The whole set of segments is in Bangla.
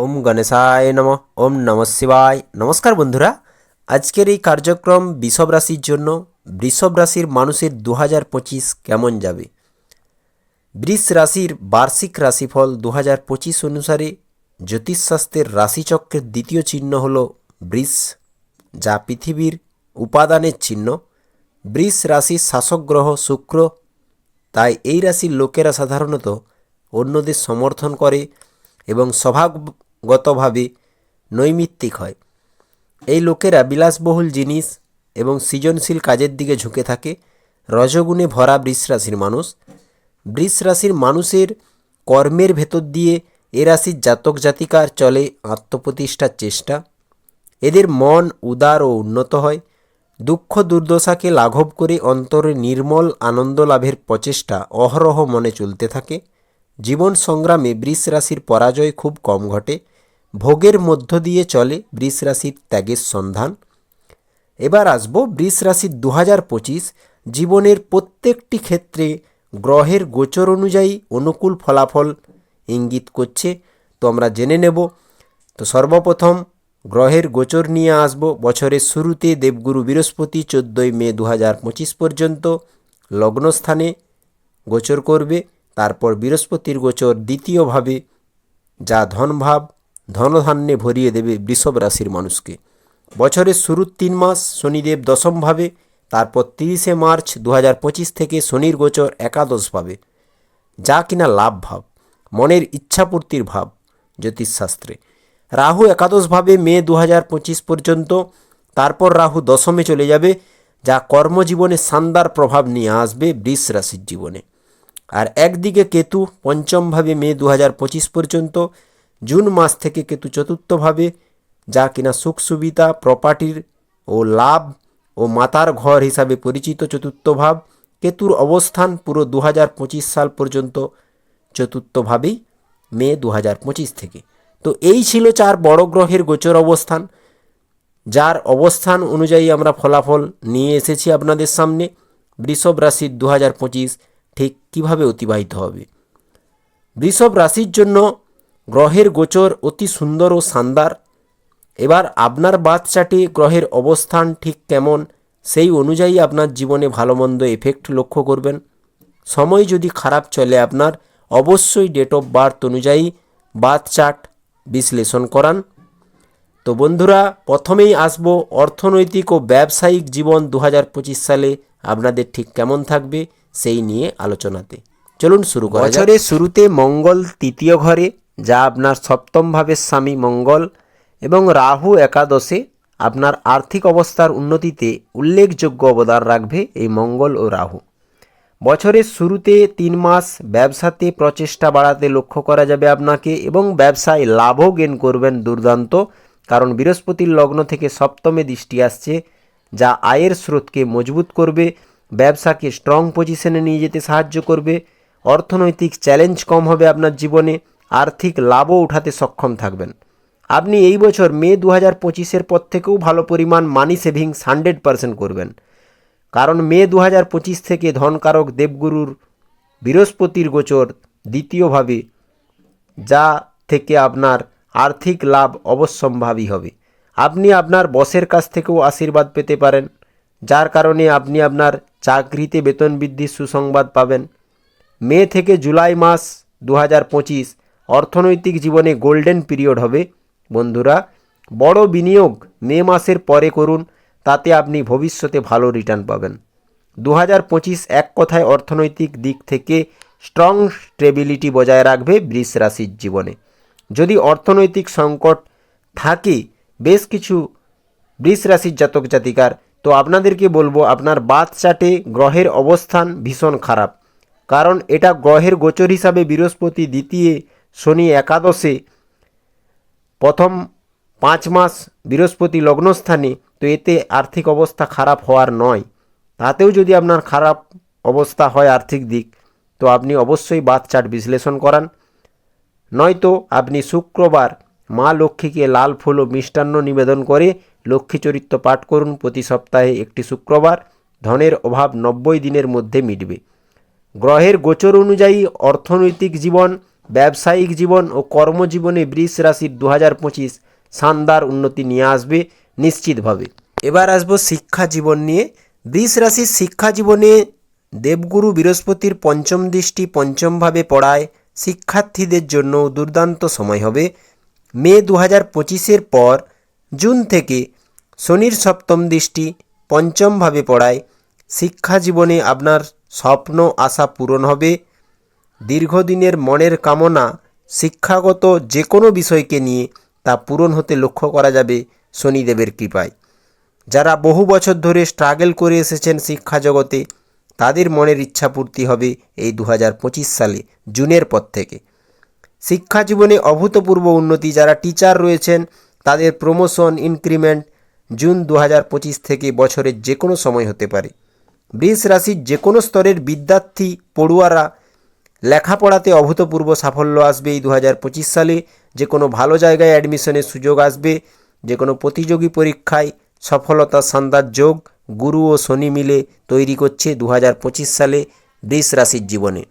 ওম গণেশায় নম, ওম নম শিবায়। নমস্কার বন্ধুরা, আজকের এই কার্যক্রম বৃষভ রাশির জন্য, বৃষভ রাশির মানুষের দু হাজার পঁচিশ কেমন যাবে? বৃষ রাশির বার্ষিক রাশিফল দু হাজার পঁচিশ অনুসারে জ্যোতিষশাস্ত্রের রাশিচক্রের দ্বিতীয় চিহ্ন হল বৃষ, যা পৃথিবীর উপাদানের চিহ্ন। বৃষ রাশির শাসক গ্রহ শুক্র, তাই এই রাশির লোকেরা সাধারণত অন্যদের সমর্থন করে এবং স্বভাবগতভাবে নৈমিত্তিক হয়। এই লোকেরা বিলাসবহুল জিনিস এবং সৃজনশীল কাজের দিকে ঝুঁকে থাকে। রজগুণে ভরা বৃষ রাশির মানুষ। বৃষ রাশির মানুষের কর্মের ভেতর দিয়ে এ রাশির জাতক জাতিকার চলে আত্মপ্রতিষ্ঠার চেষ্টা। এদের মন উদার ও উন্নত হয়। দুঃখ দুর্দশাকে লাঘব করে অন্তরে নির্মল আনন্দ লাভের প্রচেষ্টা অহরহ মনে চলতে থাকে। জীবন সংগ্রামে বৃষ রাশির পরাজয় খুব কম ঘটে। ভোগের মধ্য দিয়ে চলে বৃষ রাশির ত্যাগের সন্ধান। এবার আসব বৃষ রাশির দু হাজার পঁচিশ জীবনের প্রত্যেকটি ক্ষেত্রে গ্রহের গোচর অনুযায়ী অনুকূল ফলাফল ইঙ্গিত করছে। তো আমরা জেনে নেব। তো সর্বপ্রথম গ্রহের গোচর নিয়ে আসব বছরের শুরুতে দেবগুরু বৃহস্পতি চোদ্দোই মে দু হাজার পঁচিশ পর্যন্ত লগ্নস্থানে গোচর করবে। তারপর বৃহস্পতির গোচর দ্বিতীয়ভাবে, যা ধনভাব, ধনধান্যে ভরিয়ে দেবে বৃষভ রাশির মানুষকে। বছরের শুরুর তিন মাস শনিদেব দশমভাবে, তারপর তিরিশে মার্চ দু হাজার পঁচিশ থেকে শনির গোচর একাদশভাবে। যা কিনা লাভ ভাব মনের ইচ্ছাপূর্তির ভাব, জ্যোতিষশাস্ত্রে। রাহু একাদশভাবে, মে দু হাজার পঁচিশ পর্যন্ত, তারপর রাহু দশমে চলে যাবে, যা কর্মজীবনে শানদার প্রভাব নিয়ে আসবে বৃষ রাশির জীবনে। আর একদিকে কেতু পঞ্চমভাবে মে দু পঁচিশ পর্যন্ত, জুন মাস থেকে কেতু চতুর্থভাবে, যা কিনা সুখ সুবিধা প্রপার্টির ও লাভ ও মাতার ঘর হিসাবে পরিচিত চতুর্থ ভাব কেতুর অবস্থান পুরো দু হাজার পঁচিশ সাল পর্যন্ত চতুর্থভাবেই মে দু হাজার পঁচিশ থেকে। তো এই ছিল চার বড় গ্রহের গোচর অবস্থান। যার অবস্থান অনুযায়ী আমরা ফলাফল নিয়ে এসেছি আপনাদের সামনে। বৃষভ রাশির দু হাজার পঁচিশ ঠিক কীভাবে অতিবাহিত হবে? বৃষভ রাশির জন্য গ্রহের গোচর অতি সুন্দর ও শানদার। এবার আপনার বাদ চাটে গ্রহের অবস্থান ঠিক কেমন, সেই অনুযায়ী আপনার জীবনে ভালো মন্দ এফেক্ট লক্ষ্য করবেন। সময় যদি খারাপ চলে আপনার, অবশ্যই ডেট অফ বার্থ অনুযায়ী বাদ চার্ট বিশ্লেষণ করান। তো বন্ধুরা, প্রথমেই আসব অর্থনৈতিক ও ব্যবসায়িক জীবন দু হাজার পঁচিশ সালে আপনাদের ঠিক কেমন থাকবে সেই নিয়ে আলোচনাতে। চলুন শুরু করা বছরের শুরুতে মঙ্গল, তৃতীয় ঘরে, যা আপনার সপ্তম ভাবের স্বামী মঙ্গল এবং রাহু একাদশে আপনার আর্থিক অবস্থার উন্নতিতে উল্লেখযোগ্য অবদান রাখবে এই মঙ্গল ও রাহু। বছরের শুরুতে তিন মাস ব্যবসাতে প্রচেষ্টা বাড়াতে লক্ষ্য করা যাবে আপনাকে এবং ব্যবসায় লাভও গেন করবেন দুর্দান্ত, কারণ বৃহস্পতির লগ্ন থেকে সপ্তমে দৃষ্টি আসছে, যা আয়ের স্রোতকে মজবুত করবে ব্যবসাকে স্ট্রং পজিশনে নিয়ে যেতে সাহায্য করবে। অর্থনৈতিক চ্যালেঞ্জ কম হবে আপনার জীবনে, আর্থিক লাভও উঠাতে সক্ষম থাকবেন। আপনি এই বছর মে দু হাজার পঁচিশের পর থেকেও ভালো পরিমাণ মানি সেভিংস হান্ড্রেড পারসেন্ট করবেন। কারণ মে দু হাজার পঁচিশ থেকে ধনকারক দেবগুরুর বৃহস্পতির গোচর দ্বিতীয়ভাবে, যা থেকে আপনার আর্থিক লাভ অবশ্যম্ভাবী হবে। আপনি আপনার বসের কাছ থেকেও আশীর্বাদ পেতে পারেন, যার কারণে আপনি আপনার চাকরিতে বেতন বৃদ্ধির সুসংবাদ পাবেন। মে থেকে জুলাই মাস দু হাজার পঁচিশ অর্থনৈতিক জীবনে গোল্ডেন পিরিয়ড হবে। বন্ধুরা, বড় বিনিয়োগ মে মাসের পরে করুন, তাতে আপনি ভবিষ্যতে ভালো রিটার্ন পাবেন। দু এক কথায় অর্থনৈতিক দিক থেকে স্ট্রং স্টেবিলিটি বজায় রাখবে বৃষ রাশির জীবনে। যদি অর্থনৈতিক সংকট থাকে, বেশ কিছু বৃষ রাশির জাতক জাতিকার তো আপনাদেরকে বলব, আপনার বাদ চাটে গ্রহের অবস্থান ভীষণ খারাপ। কারণ এটা গ্রহের গোচর হিসাবে বৃহস্পতি দ্বিতীয় শনি একাদশে প্রথম পাঁচ মাস বৃহস্পতি লগ্নস্থানে, তো এতে আর্থিক অবস্থা খারাপ হওয়ার নয়। তাতেও যদি আপনার খারাপ অবস্থা হয় আর্থিক দিক, তো আপনি অবশ্যই বাদ চার্ট বিশ্লেষণ করান। নয়তো আপনি শুক্রবার মা লক্ষ্মীকে লাল ফুল ও মিষ্টান্ন নিবেদন করে লক্ষ্মী চরিত্র পাঠ করুন প্রতি সপ্তাহে একটি শুক্রবার। ধনের অভাব নব্বই দিনের মধ্যে মিটবে। গ্রহের গোচর অনুযায়ী অর্থনৈতিক জীবন, ব্যবসায়িক জীবন ও কর্মজীবনে বৃষ রাশির দু হাজার পঁচিশ শানদার উন্নতি নিয়ে আসবে নিশ্চিতভাবে। এবার আসব শিক্ষা জীবন নিয়ে। বৃষ রাশির শিক্ষা জীবনে দেবগুরু বৃহস্পতির পঞ্চম দৃষ্টি পঞ্চমভাবে পড়ায় শিক্ষার্থীদের জন্য দুর্দান্ত সময় হবে। মে দু হাজার পঁচিশের পর জুন থেকে শনির সপ্তম দৃষ্টি পঞ্চমভাবে পড়ায়, শিক্ষা জীবনে আপনার স্বপ্ন, আশা পূরণ হবে। দীর্ঘদিনের মনের কামনা, শিক্ষাগত যে কোনো বিষয়কে নিয়ে তা পূরণ হতে লক্ষ্য করা যাবে শনিদেবের কৃপায়। যারা বহু বছর ধরে স্ট্রাগল করে এসেছেন শিক্ষা জগতে, তাদের মনের ইচ্ছা পূর্তি হবে এই দু হাজার পঁচিশ সালে, জুনের পর থেকে। শিক্ষা জীবনে অভূতপূর্ব উন্নতি, যারা টিচার রয়েছেন, তাদের প্রমোশন, ইনক্রিমেন্ট জুন দু পঁচিশ থেকে বছরের যে কোনো সময় হতে পারে। বৃষ রাশির যে কোনো স্তরের বিদ্যার্থী, পড়ুয়ারা লেখাপড়াতে অভূতপূর্ব সাফল্য আসবে এই দু হাজার পঁচিশ সালে। যে কোনো ভালো জায়গায় অ্যাডমিশনের সুযোগ আসবে। যে কোনো প্রতিযোগী পরীক্ষায় সফলতা সন্ধ্যার যোগ গুরু ও শনি মিলে তৈরি করছে দু হাজার পঁচিশ সালে বৃষ রাশির জীবনে।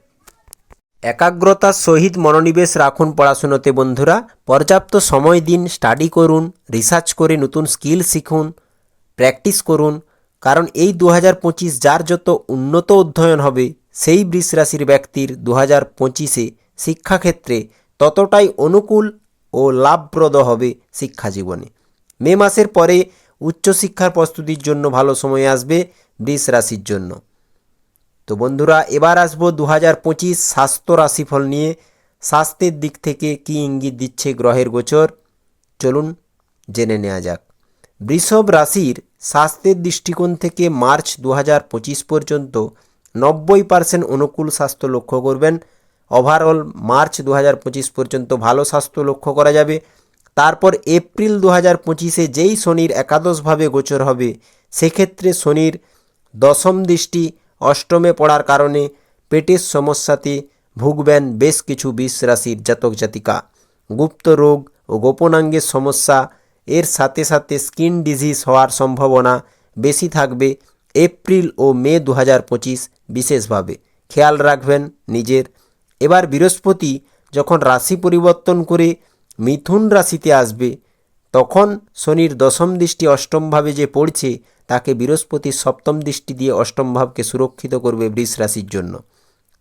একাগ্রতার সহিত মনোনিবেশ রাখুন পড়াশুনোতে বন্ধুরা। পর্যাপ্ত সময় দিন স্টাডি করুন রিসার্চ করে নতুন স্কিল শিখুন প্র্যাকটিস করুন। কারণ এই দু হাজার পঁচিশ যার যত উন্নত অধ্যয়ন হবে, সেই বৃষ রাশির ব্যক্তির দু হাজার পঁচিশে শিক্ষাক্ষেত্রে ততটাই অনুকূল ও লাভপ্রদ হবে শিক্ষা জীবনে। মে মাসের পরে উচ্চশিক্ষার প্রস্তুতির জন্য ভালো সময় আসবে বৃষ রাশির জন্য। তো বন্ধুরা, এবার আসব দু হাজার পঁচিশ স্বাস্থ্য রাশিফল নিয়ে। স্বাস্থ্যের দিক থেকে কী ইঙ্গিত দিচ্ছে গ্রহের গোচর? চলুন জেনে নেওয়া যাক। বৃষভ রাশির স্বাস্থ্যের দৃষ্টিকোণ থেকে মার্চ দু হাজার পঁচিশ পর্যন্ত নব্বই পার্সেন্ট অনুকূল স্বাস্থ্য লক্ষ্য করবেন। ওভারঅল মার্চ দু হাজার পঁচিশ পর্যন্ত ভালো স্বাস্থ্য লক্ষ্য করা যাবে। তারপর এপ্রিল দু হাজার পঁচিশে যেই শনির একাদশভাবে গোচর হবে, সেক্ষেত্রে শনির দশম দৃষ্টি অষ্টমে পড়ার কারণে পেটের সমস্যাতে ভুগবেন বেশ কিছু বিষ রাশির জাতক জাতিকা। গুপ্ত রোগ ও গোপনাঙ্গের সমস্যা, এর সাথে সাথে স্কিন ডিজিজ হওয়ার সম্ভাবনা বেশি থাকবে এপ্রিল ও মে দু বিশেষভাবে। খেয়াল রাখবেন নিজের। এবার বৃহস্পতি যখন রাশি পরিবর্তন করে মিথুন রাশিতে আসবে, তখন শনির দশম দৃষ্টি অষ্টমভাবে যে পড়ছে তাকে বৃহস্পতির সপ্তম দৃষ্টি দিয়ে অষ্টম ভাবকে সুরক্ষিত করবে বৃষ রাশির জন্য।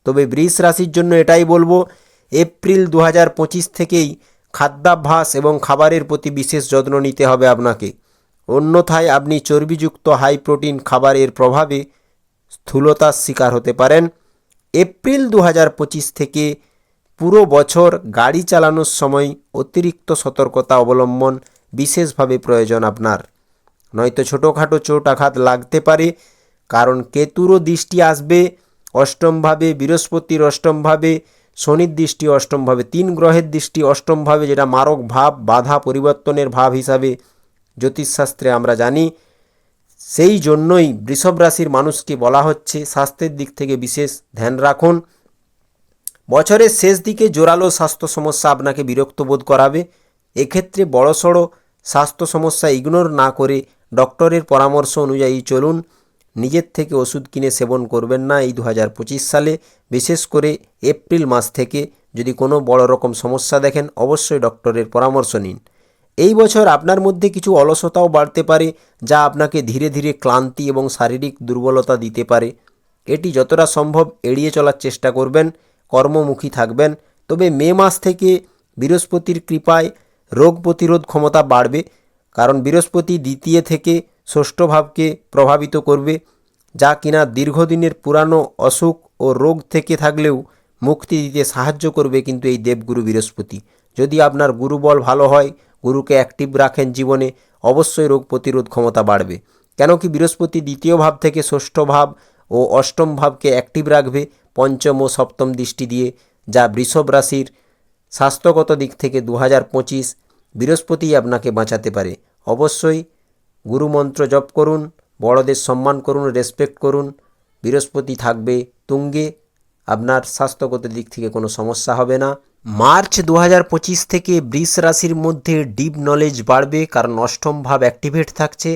তবে বৃষ রাশির জন্য এটাই বলব, এপ্রিল দু হাজার পঁচিশ থেকেই খাদ্যাভ্যাস এবং খাবারের প্রতি বিশেষ যত্ন নিতে হবে আপনাকে। অন্যথায় আপনি চর্বিযুক্ত হাই প্রোটিন খাবারের প্রভাবে স্থূলতার শিকার হতে পারেন। এপ্রিল দু হাজার পঁচিশ থেকে পুরো বছর গাড়ি চালানোর সময় অতিরিক্ত সতর্কতা অবলম্বন বিশেষভাবে প্রয়োজন আপনার। নয়তো ছোটোখাটো চোট আঘাত লাগতে পারে। কারণ কেতুরও দৃষ্টি আসবে অষ্টমভাবে, বৃহস্পতির অষ্টমভাবে, শনির দৃষ্টি অষ্টমভাবে, তিন গ্রহের দৃষ্টি অষ্টমভাবে, যেটা মারক ভাব, বাধা পরিবর্তনের ভাব হিসাবে জ্যোতিষশাস্ত্রে আমরা জানি। সেই জন্যই বৃষভ রাশির মানুষকে বলা হচ্ছে স্বাস্থ্যের দিক থেকে বিশেষ ধ্যান রাখুন। বছরের শেষ দিকে জোরালো স্বাস্থ্য সমস্যা আপনাকে বিরক্ত বোধ করাবে। এক্ষেত্রে বড়সড় স্বাস্থ্য সমস্যা ইগনোর না করে ডক্টরের পরামর্শ অনুযায়ী চলুন। নিজের থেকে ওষুধ কিনে সেবন করবেন না এই দু হাজার পঁচিশ সালে। বিশেষ করে এপ্রিল মাস থেকে যদি কোনো বড় রকম সমস্যা দেখেন, অবশ্যই ডক্টরের পরামর্শ নিন। এই বছর আপনার মধ্যে কিছু অলসতাও বাড়তে পারে, যা আপনাকে ধীরে ধীরে ক্লান্তি এবং শারীরিক দুর্বলতা দিতে পারে। এটি যতটা সম্ভব এড়িয়ে চলার চেষ্টা করবেন, কর্মমুখী থাকবেন। তবে মে মাস থেকে বৃহস্পতির কৃপায় রোগ প্রতিরোধ ক্ষমতা বাড়বে, কারণ বৃহস্পতি দ্বিতীয় থেকে ষষ্ঠ ভাবকে প্রভাবিত করবে, যা কিনা দীর্ঘদিনের পুরানো অসুখ ও রোগ থেকে থাকলেও মুক্তি দিতে সাহায্য করবে কিন্তু এই দেবগুরু বৃহস্পতি। যদি আপনার গুরুবল ভালো হয়, গুরুকে অ্যাক্টিভ রাখেন জীবনে, অবশ্যই রোগ প্রতিরোধ ক্ষমতা বাড়বে। কেন কি বৃহস্পতি দ্বিতীয় ভাব থেকে ষষ্ঠ ভাব ও অষ্টম ভাবকে অ্যাক্টিভ রাখবে পঞ্চম ও সপ্তম দৃষ্টি দিয়ে, যা বৃষভ রাশির স্বাস্থ্যগত দিক থেকে দু হাজার পঁচিশ বৃহস্পতিই আপনাকে বাঁচাতে পারে। অবশ্যই গুরুমন্ত্র জপ করুন, বড়দের সম্মান করুন রেসপেক্ট করুন। বৃহস্পতি থাকবে তুঙ্গে, আপনার স্বাস্থ্যগত দিক থেকে কোনো সমস্যা হবে না। মার্চ দু হাজার পঁচিশ থেকে বৃষ রাশির মধ্যে ডিপ নলেজ বাড়বে, কারণ অষ্টম ভাব অ্যাক্টিভেট থাকছে।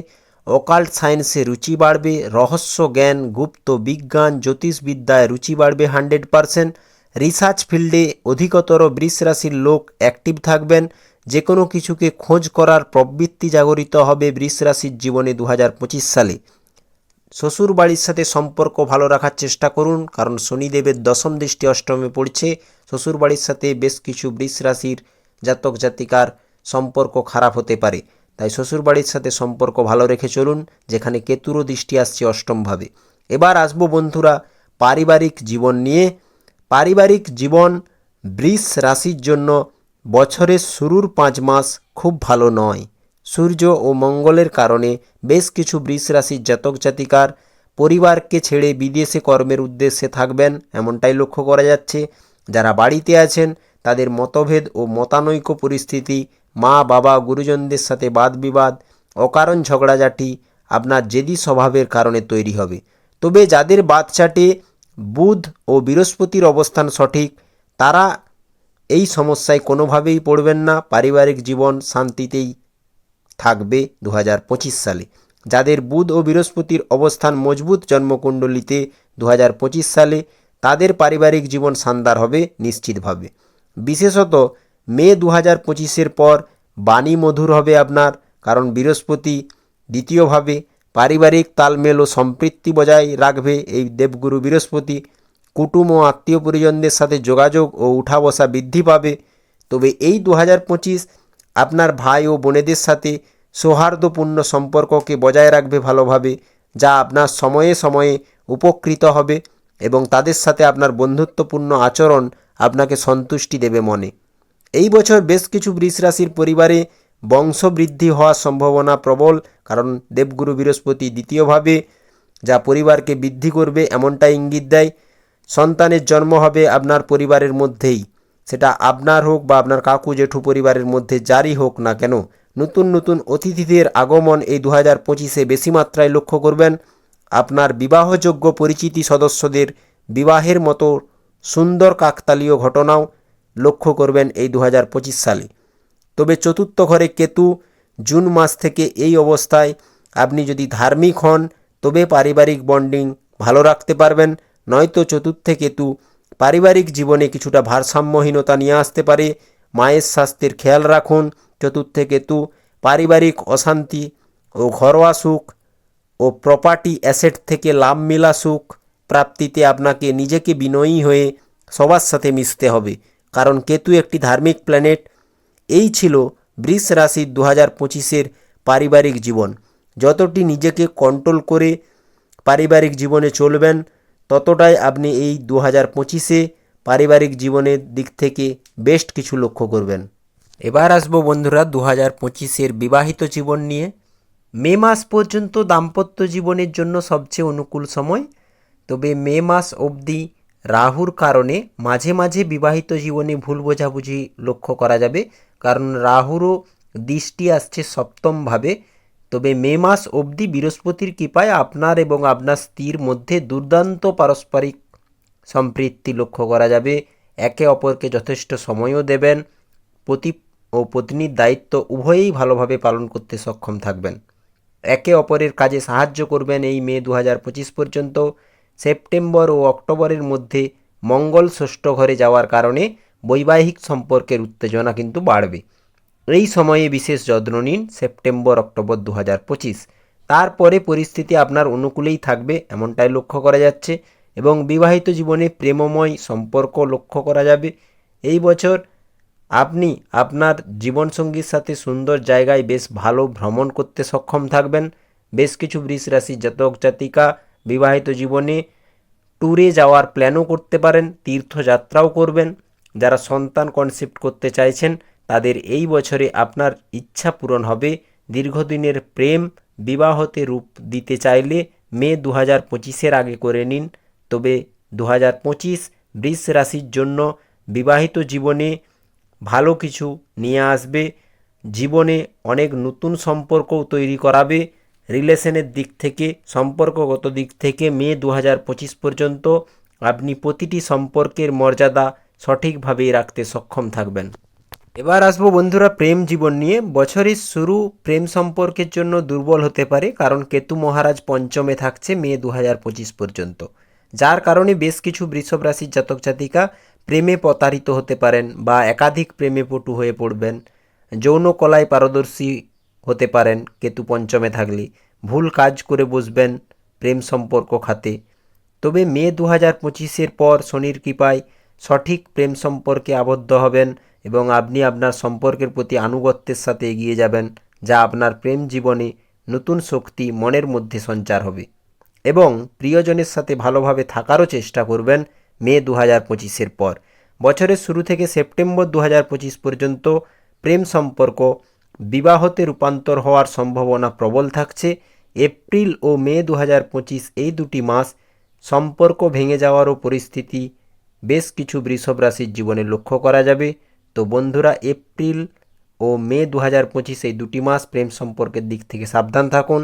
অকাল্ট সায়েন্সে রুচি বাড়বে, রহস্য, জ্ঞান, গুপ্ত বিজ্ঞান, জ্যোতিষবিদ্যায় রুচি বাড়বে হান্ড্রেড পারসেন্ট রিসার্চ ফিল্ডে অধিকতর বৃষ রাশির লোক অ্যাক্টিভ থাকবেন। যে কোনো কিছুকে খোঁজ করার প্রবৃত্তি জাগরিত হবে বৃষ রাশির জীবনে দু হাজার পঁচিশ সালে। শ্বশুর বাড়ির সাথে সম্পর্ক ভালো রাখার চেষ্টা করুন, কারণ শনিদেবের দশম দৃষ্টি অষ্টমে পড়ছে। শ্বশুর বাড়ির সাথে বেশ কিছু বৃষ রাশির জাতক জাতিকার সম্পর্ক খারাপ হতে পারে। তাই শ্বশুর বাড়ির সাথে সম্পর্ক ভালো রেখে চলুন, যেখানে কেতুরও দৃষ্টি আসছে অষ্টমভাবে। এবার আসব বন্ধুরা, পারিবারিক জীবন নিয়ে। পারিবারিক জীবন বৃষ রাশির জন্য বছরের শুরুর পাঁচ মাস খুব ভালো নয়। সূর্য ও মঙ্গলের কারণে বেশ কিছু বৃষ রাশির জাতক জাতিকার পরিবারকে ছেড়ে বিদেশে কর্মের উদ্দেশ্যে থাকবেন এমনটাই লক্ষ্য করা যাচ্ছে। যারা বাড়িতে আছেন, তাদের মতভেদ ও মতানৈক্য পরিস্থিতি, মা, বাবা, গুরুজনদের সাথে বাদ বিবাদ অকারণ ঝগড়াঝাটি আপনার জেদি স্বভাবের কারণে তৈরি হবে। তবে যাদের বাচ্চাটে বুধ ও বৃহস্পতির অবস্থান সঠিক, তারা এই সমস্যায় কোনোভাবেই পড়বেন না। পারিবারিক জীবন শান্তিতেই থাকবে দু হাজার পঁচিশ সালে। যাদের বুধ ও বৃহস্পতির অবস্থান মজবুত জন্মকুণ্ডলিতে দু হাজার পঁচিশ সালে, তাদের পারিবারিক জীবন শানদার হবে নিশ্চিতভাবে। বিশেষত মে দু হাজার পঁচিশের পর বাণী মধুর হবে আপনার, কারণ বৃহস্পতি দ্বিতীয়ভাবে পারিবারিক তালমেল ও সম্পৃক্তি বজায় রাখবে এই দেবগুরু বৃহস্পতি। কুটুম ও আত্মীয় পরিজনদের সাথে যোগাযোগ ও উঠা বসা বৃদ্ধি পাবে। তবে এই দু হাজার পঁচিশ আপনার ভাই ও বোনেদের সাথে সৌহার্দ্যপূর্ণ সম্পর্ককে বজায় রাখবে ভালোভাবে, যা আপনার সময়ে সময়ে উপকৃত হবে এবং তাদের সাথে আপনার বন্ধুত্বপূর্ণ আচরণ আপনাকে সন্তুষ্টি দেবে মনে। এই বছর বেশ কিছু বৃষ রাশির পরিবারে বংশবৃদ্ধি হওয়ার সম্ভাবনা প্রবল, কারণ দেবগুরু বৃহস্পতি দ্বিতীয়ভাবে যা পরিবারকে বৃদ্ধি করবে এমনটা ইঙ্গিত দেয়, সন্তানের জন্ম হবে আপনার পরিবারের মধ্যেই। সেটা আপনার হোক বা আপনার কাকু, জেঠু পরিবারের মধ্যে যারই হোক না কেন, নতুন নতুন অতিথিদের আগমন এই দু হাজার পঁচিশে বেশি মাত্রায় লক্ষ্য করবেন। আপনার বিবাহযোগ্য পরিচিতি সদস্যদের বিবাহের মতো সুন্দর কাকতালীয় ঘটনাও লক্ষ্য করবেন এই দু হাজার পঁচিশ সালে। তবে চতুর্থ ঘরে কেতু জুন মাস থেকে এই অবস্থায়। আপনি যদি ধার্মিক হন, তবে পারিবারিক বন্ডিং ভালো রাখতে পারবেন, নয়তো চতুর্থে কেতু পারিবারিক জীবনে কিছুটা ভারসাম্যহীনতা নিয়ে আসতে পারে। মায়ের স্বাস্থ্যের খেয়াল রাখুন, চতুর্থে কেতু পারিবারিক অশান্তি ও ঘরোয়া সুখ ও প্রপার্টি অ্যাসেট থেকে লাভ মেলা সুখ প্রাপ্তিতে আপনাকে নিজেকে বিনয়ী হয়ে সবার সাথে মিশতে হবে। কারণ কেতু একটি ধার্মিক প্ল্যানেট এই ছিল বৃষ রাশির দু হাজার পঁচিশের পারিবারিক জীবন। যতটি নিজেকে কন্ট্রোল করে পারিবারিক জীবনে চলবেন, ততটাই আপনি এই দু হাজার পঁচিশে পারিবারিক জীবনের দিক থেকে বেস্ট কিছু লক্ষ্য করবেন। এবার আসব বন্ধুরা দু হাজার পঁচিশের বিবাহিত জীবন নিয়ে। মে মাস পর্যন্ত দাম্পত্য জীবনের জন্য সবচেয়ে অনুকূল সময়। তবে মে মাস অবধি রাহুর কারণে মাঝে মাঝে বিবাহিত জীবনে ভুল বোঝাবুঝি লক্ষ্য করা যাবে। কারণ রাহুরও দৃষ্টি আসছে সপ্তমভাবে। তবে মে মাস অবধি বৃহস্পতির কৃপায় আপনার এবং আপনার স্ত্রীর মধ্যে দুর্দান্ত পারস্পরিক সম্পৃক্তি লক্ষ্য করা যাবে। একে অপরকে যথেষ্ট সময়ও দেবেন। পতি ও পত্নীর দায়িত্ব উভয়েই ভালোভাবে পালন করতে সক্ষম থাকবেন। একে অপরের কাজে সাহায্য করবেন এই মে দু হাজার পঁচিশ পর্যন্ত। সেপ্টেম্বর ও অক্টোবরের মধ্যে মঙ্গল ষষ্ঠ ঘরে যাওয়ার কারণে বৈবাহিক সম্পর্কের উত্তেজনা কিন্তু বাড়বে। এই সময়ে বিশেষ যত্ন নিন সেপ্টেম্বর, অক্টোবর দু হাজার পঁচিশ। তারপরে পরিস্থিতি আপনার অনুকূলেই থাকবে, এমনটাই লক্ষ্য করা যাচ্ছে এবং বিবাহিত জীবনে প্রেমময় সম্পর্ক লক্ষ্য করা যাবে। এই বছর আপনি আপনার জীবনসঙ্গীর সাথে সুন্দর জায়গায় বেশ ভালো ভ্রমণ করতে সক্ষম থাকবেন। বেশ কিছু বৃষ রাশির জাতক জাতিকা বিবাহিত জীবনে ট্যুরে যাওয়ার প্ল্যানও করতে পারেন, তীর্থযাত্রাও করবেন। যারা সন্তান কনসেপ্ট করতে চাইছেন, তাদের এই বছরে আপনার ইচ্ছা পূরণ হবে। দীর্ঘদিনের প্রেম, বিবাহতে রূপ দিতে চাইলে মে দু হাজার পঁচিশের আগে করে নিন। তবে দু হাজার পঁচিশ বৃষ রাশির জন্য বিবাহিত জীবনে ভালো কিছু নিয়ে আসবে। জীবনে অনেক নতুন সম্পর্কও তৈরি করাবে। রিলেশনের দিক থেকে, সম্পর্কগত দিক থেকে মে দু পঁচিশ পর্যন্ত আপনি প্রতিটি সম্পর্কের মর্যাদা সঠিকভাবেই রাখতে সক্ষম থাকবেন। এবার আসব বন্ধুরা প্রেম জীবন নিয়ে। বছরের শুরু প্রেম সম্পর্কের জন্য দুর্বল হতে পারে কারণ কেতু মহারাজ পঞ্চমে থাকছে মে দু হাজার পঁচিশ পর্যন্ত। যার কারণে বেশ কিছু বৃষভ রাশির জাতক জাতিকা প্রেমে প্রতারিত হতে পারেন বা একাধিক প্রেমে পটু হয়ে পড়বেন। যৌন কলায় পারদর্শী হতে পারেন কেতু পঞ্চমে থাকলে। ভুল কাজ করে বসবেন প্রেম সম্পর্ক খাতে। তবে মে দু হাজার পঁচিশের পর শনির কৃপায় সঠিক প্রেম সম্পর্কে আবদ্ধ হবেন এবং আপনি আপনার সম্পর্কের প্রতি আনুগত্যের সাথে এগিয়ে যাবেন, যা আপনার প্রেম জীবনে নতুন শক্তি মনের মধ্যে সঞ্চার হবে। এবং প্রিয়জনের সাথে ভালোভাবে থাকারও চেষ্টা করবেন মে দু হাজার পঁচিশের পর। বছরের শুরু থেকে সেপ্টেম্বর দু হাজার পঁচিশ পর্যন্ত প্রেম সম্পর্ক বিবাহতে রূপান্তর হওয়ার সম্ভাবনা প্রবল থাকছে। এপ্রিল ও মে দু হাজার পঁচিশ এই দুটি মাস সম্পর্ক ভেঙে যাওয়ারও পরিস্থিতি বেশ কিছু বৃষভ রাশির জীবনে লক্ষ্য করা যাবে। তো বন্ধুরা, এপ্রিল ও মে দু হাজার পঁচিশ এই দুটি মাস প্রেম সম্পর্কের দিক থেকে সাবধান থাকুন।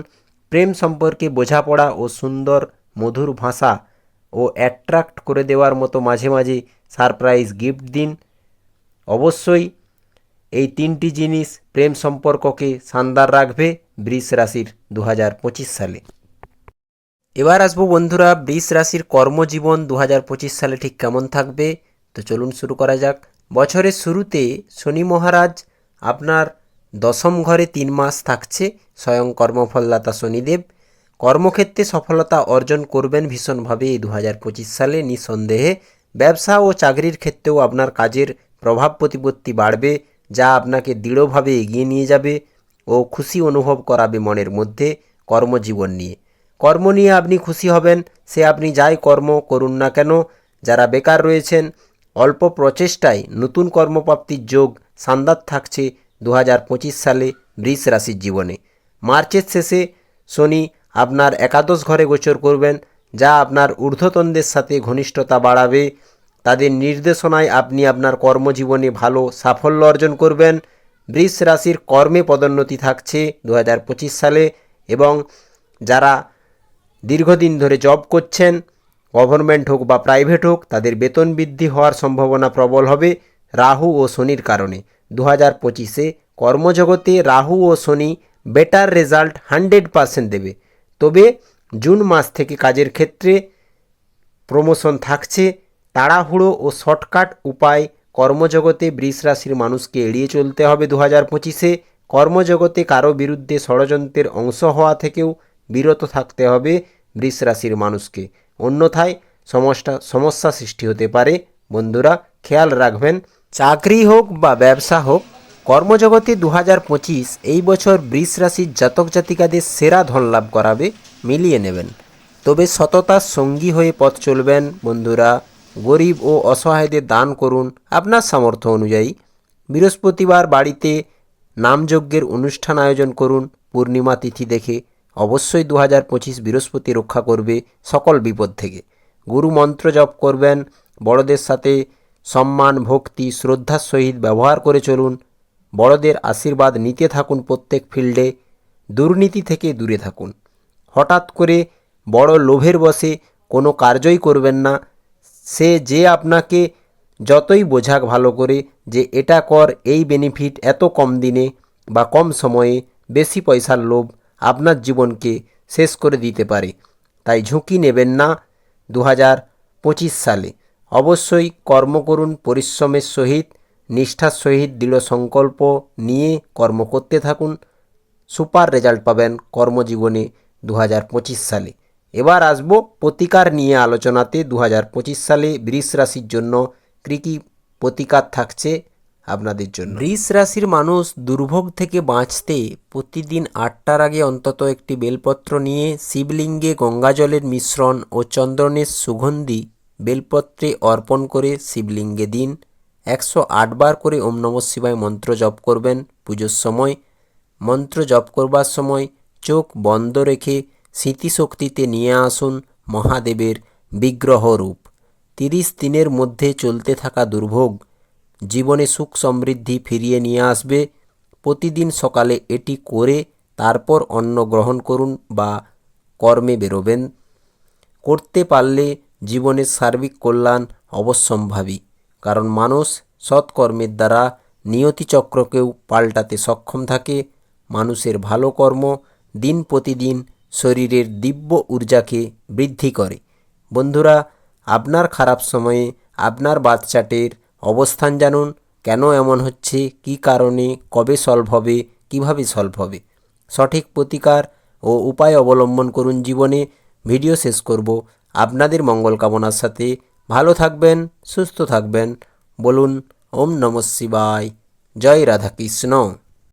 প্রেম সম্পর্কে বোঝাপড়া ও সুন্দর, মধুর ভাষা ও অ্যাট্রাক্ট করে দেওয়ার মতো মাঝে মাঝে সারপ্রাইজ গিফট দিন। অবশ্যই এই তিনটি জিনিস প্রেম সম্পর্ককে শানদার রাখবে বৃষ রাশির দু হাজার পঁচিশ সালে। এবার আসব বন্ধুরা বৃষ রাশির কর্মজীবন দু হাজার পঁচিশ সালে ঠিক কেমন থাকবে? তো চলুন শুরু করা যাক। বছরের শুরুতে শনি মহারাজ আপনার দশম ঘরে তিন মাস থাকছে, স্বয়ং কর্মফলদাতা শনিদেব। কর্মক্ষেত্রে সফলতা অর্জন করবেন ভীষণভাবে এই দু হাজার পঁচিশ সালে। নিঃসন্দেহে ব্যবসা ও চাকরির ক্ষেত্রেও আপনার কাজের প্রভাব প্রতিপত্তি বাড়বে, যা আপনাকে দৃঢ়ভাবে এগিয়ে নিয়ে যাবে ও খুশি অনুভব করাবে মনের মধ্যে কর্মজীবন নিয়ে। কর্ম নিয়ে আপনি খুশি হবেন, সে আপনি যাই কর্ম করুন না কেন, যারা বেকার রয়েছেন, অল্প প্রচেষ্টায় নতুন কর্মপ্রাপ্তির যোগ সান্দাত থাকছে দু হাজার পঁচিশ সালে বৃষ রাশির জীবনে। মার্চের শেষে শনি আপনার একাদশ ঘরে গোচর করবেন, যা আপনার ঊর্ধ্বতনদের সাথে ঘনিষ্ঠতা বাড়াবে। তাদের নির্দেশনায় আপনি আপনার কর্মজীবনে ভালো সাফল্য অর্জন করবেন। বৃষ রাশির কর্মে পদোন্নতি থাকছে দু হাজার পঁচিশ সালে এবং যারা দীর্ঘদিন ধরে জব করছেন, গভর্নমেন্ট হোক বা প্রাইভেট হোক, তাদের বেতন বৃদ্ধি হওয়ার সম্ভাবনা প্রবল হবে রাহু ও শনির কারণে। দু হাজার পঁচিশে কর্মজগতে রাহু ও Shani better result hundred percent দেবে। তবে জুন মাস থেকে কাজের ক্ষেত্রে প্রমোশন থাকছে। তাড়াহুড়ো ও শর্টকাট উপায় কর্মজগতে বৃষ রাশির মানুষকে এড়িয়ে চলতে হবে দু হাজার পঁচিশে। কর্মজগতে কারও বিরুদ্ধে ষড়যন্ত্রের অংশ হওয়া থেকেও বিরত থাকতে হবে। বৃষ রাশির মানুষকে। অন্যথায় সমস্যা সমস্যা সৃষ্টি হতে পারে। বন্ধুরা, খেয়াল রাখবেন, চাকরি হোক বা ব্যবসা হোক, কর্মজগতে দু হাজার পঁচিশ এই বছর বৃষ রাশির জাতক জাতিকাদের সেরা ধন লাভ করাবে, মিলিয়ে নেবেন। তবে সততার সঙ্গী হয়ে পথ চলবেন, বন্ধুরা। গরিব ও অসহায়দের দান করুন আপনার সামর্থ্য অনুযায়ী। বৃহস্পতিবার বাড়িতে নামযজ্ঞের অনুষ্ঠান আয়োজন করুন, পূর্ণিমা তিথি দেখে। অবশ্যই দু হাজার পঁচিশ বৃহস্পতি রক্ষা করবে সকল বিপদ থেকে। গুরু মন্ত্র জপ করবেন, বড়দের সাথে সম্মান, ভক্তি, শ্রদ্ধার সহিত ব্যবহার করে চলুন। বড়দের আশীর্বাদ নিতে থাকুন প্রত্যেক ফিল্ডে, দুর্নীতি থেকে দূরে থাকুন। হঠাৎ করে বড় লোভের বসে কোনো কার্যই করবেন না। সে যে আপনাকে যতই বোঝাক ভালো করে যে এটা কর, এই বেনিফিট এত কম দিনে বা কম সময়ে বেশি পয়সার লোভ আপনার জীবনকে শেষ করে দিতে পারে। তাই ঝুঁকি নেবেন না। দু হাজার পঁচিশ সালে অবশ্যই কর্ম করুন, পরিশ্রমের সহিত, নিষ্ঠার সহিত, দৃঢ় সংকল্প নিয়ে কর্ম করতে থাকুন। সুপার রেজাল্ট পাবেন কর্মজীবনে দু পঁচিশ সালে। এবার আসব প্রতিকার নিয়ে আলোচনাতে। দু পঁচিশ সালে বৃষ রাশির জন্য কী কী প্রতিকার থাকছে আপনাদের জন্য। বৃষ রাশির মানুষ দুর্ভোগ থেকে বাঁচতে প্রতিদিন আটটার আগে অন্তত একটি বেলপত্র নিয়ে শিবলিঙ্গে গঙ্গাজলের মিশ্রণ ও চন্দনের সুগন্ধি বেলপত্রে অর্পণ করে শিবলিঙ্গে দিন। একশো আটবার করে ওম নম শিবায় মন্ত্র জপ করবেন পুজোর সময়। মন্ত্র জপ করবার সময় চোখ বন্ধ রেখে স্মৃতিশক্তিতে নিয়ে আসুন মহাদেবের বিগ্রহ রূপ। তিরিশ দিনের মধ্যে চলতে থাকা দুর্ভোগ জীবনে সুখ সমৃদ্ধি ফিরিয়ে নিয়ে আসবে। প্রতিদিন সকালে এটি করে তারপর অন্ন গ্রহণ করুন বা কর্মে বেরোবেন। করতে পারলে জীবনের সার্বিক কল্যাণ অবশ্যম্ভাবী, কারণ মানুষ সৎকর্মের দ্বারা নিয়তিচক্রকেও পাল্টাতে সক্ষম থাকে। মানুষের ভালো কর্ম দিন প্রতিদিন শরীরের দিব্য ঊর্জাকে বৃদ্ধি করে। বন্ধুরা, আপনার খারাপ সময়ে আপনার বাচ্চাটির অবস্থান জানুন, কেন এমন হচ্ছে, কি কারণে, কবে সলভ হবে, কীভাবে সলভ হবে। সঠিক প্রতিকার ও উপায় অবলম্বন করুন জীবনে। ভিডিও শেষ করব। আপনাদের মঙ্গল কামনার সাথে ভালো থাকবেন, সুস্থ থাকবেন। বলুন, ওম নম শিবায়। জয় রাধাকৃষ্ণ।